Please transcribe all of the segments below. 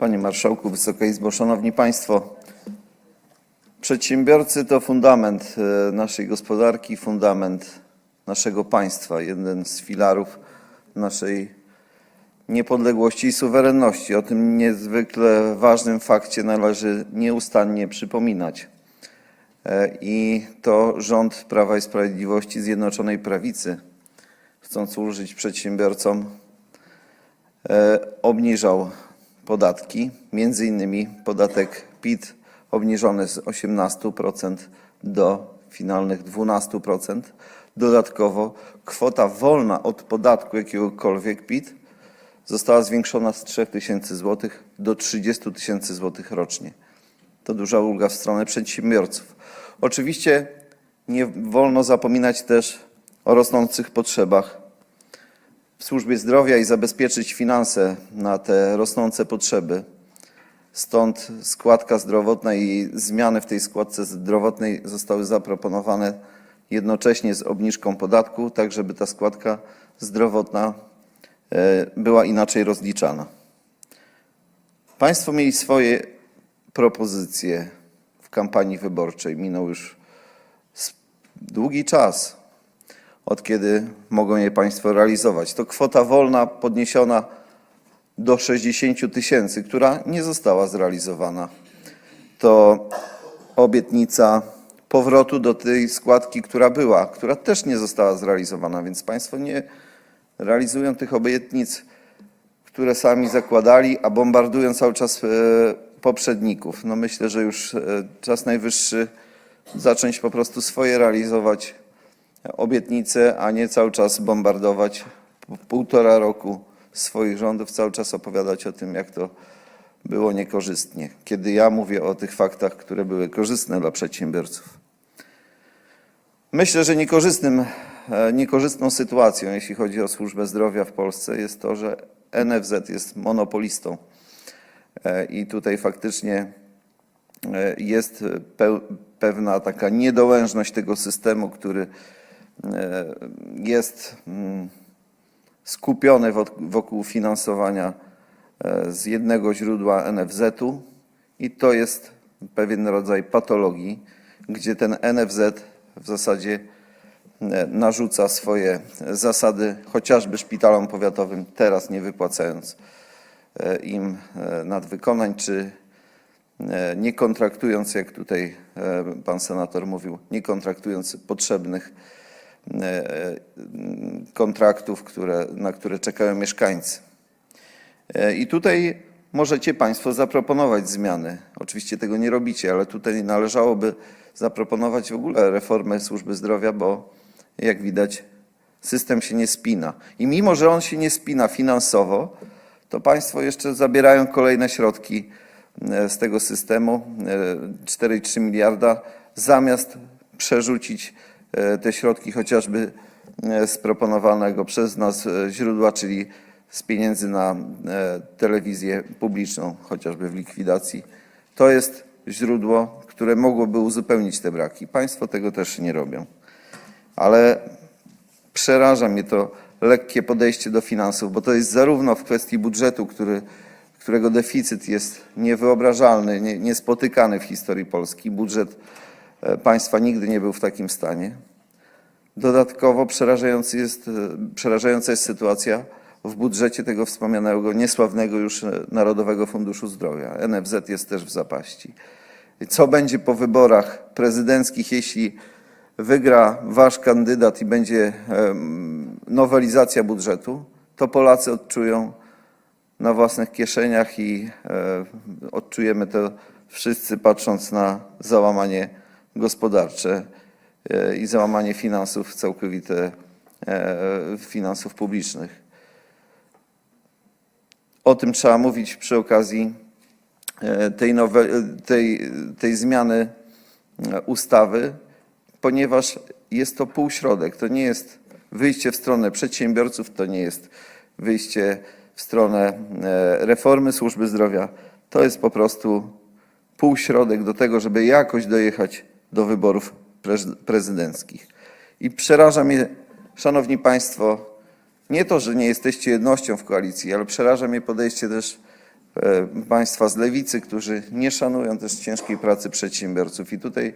Panie Marszałku, Wysoka Izbo, Szanowni Państwo. Przedsiębiorcy to fundament e, naszej gospodarki, fundament naszego państwa, jeden z filarów naszej niepodległości i suwerenności. O tym niezwykle ważnym fakcie należy nieustannie przypominać. E, I to rząd Prawa i Sprawiedliwości Zjednoczonej Prawicy, chcąc ulżyć przedsiębiorcom, e, obniżał podatki, między innymi podatek PIT obniżony z 18% do finalnych 12%. Dodatkowo kwota wolna od podatku jakiegokolwiek PIT została zwiększona z 3 tysięcy złotych do 30 tysięcy złotych rocznie. To duża ulga w stronę przedsiębiorców. Oczywiście nie wolno zapominać też o rosnących potrzebach w służbie zdrowia i zabezpieczyć finanse na te rosnące potrzeby. Stąd składka zdrowotna i zmiany w tej składce zdrowotnej zostały zaproponowane jednocześnie z obniżką podatku, tak żeby ta składka zdrowotna e, była inaczej rozliczana. Państwo mieli swoje propozycje w kampanii wyborczej. Minął już długi czas, od kiedy mogą je Państwo realizować. To kwota wolna podniesiona do 60 tysięcy, która nie została zrealizowana. To obietnica powrotu do tej składki, która była, która też nie została zrealizowana, więc Państwo nie realizują tych obietnic, które sami zakładali, a bombardują cały czas e, poprzedników. No myślę, że już e, czas najwyższy zacząć po prostu swoje realizować obietnice, a nie cały czas bombardować półtora roku swoich rządów, cały czas opowiadać o tym, jak to było niekorzystnie, kiedy ja mówię o tych faktach, które były korzystne dla przedsiębiorców. Myślę, że niekorzystnym, e, niekorzystną sytuacją, jeśli chodzi o służbę zdrowia w Polsce, jest to, że NFZ jest monopolistą. E, I tutaj faktycznie e, jest pewna taka niedołężność tego systemu, który jest mm, skupiony wok- wokół finansowania e, z jednego źródła NFZ-u i to jest pewien rodzaj patologii, gdzie ten NFZ w zasadzie e, narzuca swoje zasady chociażby szpitalom powiatowym, teraz nie wypłacając e, im e, nadwykonań, czy e, nie kontraktując, jak tutaj e, pan senator mówił, nie kontraktując potrzebnych e, kontraktów, które, na które czekają mieszkańcy. E, I tutaj możecie Państwo zaproponować zmiany. Oczywiście tego nie robicie, ale tutaj należałoby zaproponować w ogóle reformę służby zdrowia, bo jak widać system się nie spina. I mimo, że on się nie spina finansowo, to Państwo jeszcze zabierają kolejne środki e, z tego systemu, e, 4,3 miliarda, zamiast przerzucić e, te środki chociażby e, z proponowanego przez nas e, źródła, czyli z pieniędzy na e, telewizję publiczną, chociażby w likwidacji. To jest źródło, które mogłoby uzupełnić te braki. Państwo tego też nie robią. Ale przeraża mnie to lekkie podejście do finansów, bo to jest zarówno w kwestii budżetu, który, którego deficyt jest niewyobrażalny, nie, niespotykany w historii Polski. Budżet e, państwa nigdy nie był w takim stanie. Dodatkowo jest, e, przerażająca jest sytuacja w budżecie tego wspomnianego, niesławnego już e, Narodowego Funduszu Zdrowia. NFZ jest też w zapaści. Co będzie po wyborach prezydenckich, jeśli wygra wasz kandydat i będzie nowelizacja budżetu, to Polacy odczują na własnych kieszeniach i e, odczujemy to wszyscy patrząc na załamanie gospodarcze e, i załamanie finansów całkowite, e, finansów publicznych. O tym trzeba mówić przy okazji e, tej, tej, tej zmiany ustawy, ponieważ jest to półśrodek. To nie jest wyjście w stronę przedsiębiorców, to nie jest wyjście w stronę reformy służby zdrowia. To jest po prostu półśrodek do tego, żeby jakoś dojechać do wyborów prez- prezydenckich. I przeraża mnie, Szanowni Państwo, nie to, że nie jesteście jednością w koalicji, ale przeraża mnie podejście też e, państwa z lewicy, którzy nie szanują też ciężkiej pracy przedsiębiorców. I tutaj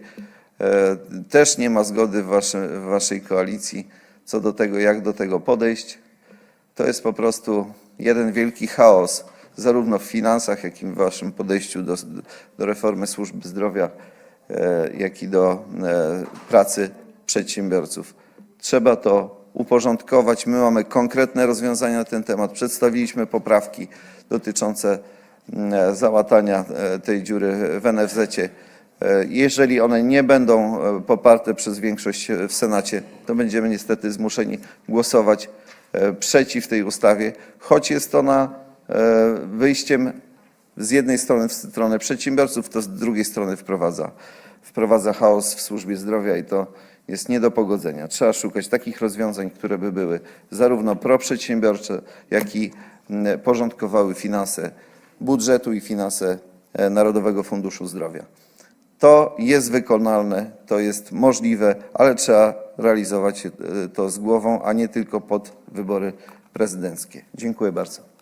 e, też nie ma zgody w, w waszej koalicji co do tego, jak do tego podejść. To jest po prostu jeden wielki chaos, zarówno w finansach, jak i w waszym podejściu do, do reformy służby zdrowia, jak i do e, pracy przedsiębiorców. Trzeba to uporządkować. My mamy konkretne rozwiązania na ten temat. Przedstawiliśmy poprawki dotyczące mm, załatania e, tej dziury w NFZ-cie. E, Jeżeli one nie będą e, poparte przez większość w Senacie, to będziemy niestety zmuszeni głosować e, przeciw tej ustawie, choć jest ona e, wyjściem z jednej strony w stronę przedsiębiorców, to z drugiej strony wprowadza, wprowadza chaos w służbie zdrowia i to jest nie do pogodzenia. Trzeba szukać takich rozwiązań, które by były zarówno proprzedsiębiorcze, jak i mm, porządkowały finanse budżetu i finanse e, Narodowego Funduszu Zdrowia. To jest wykonalne, to jest możliwe, ale trzeba realizować e, to z głową, a nie tylko pod wybory prezydenckie. Dziękuję bardzo.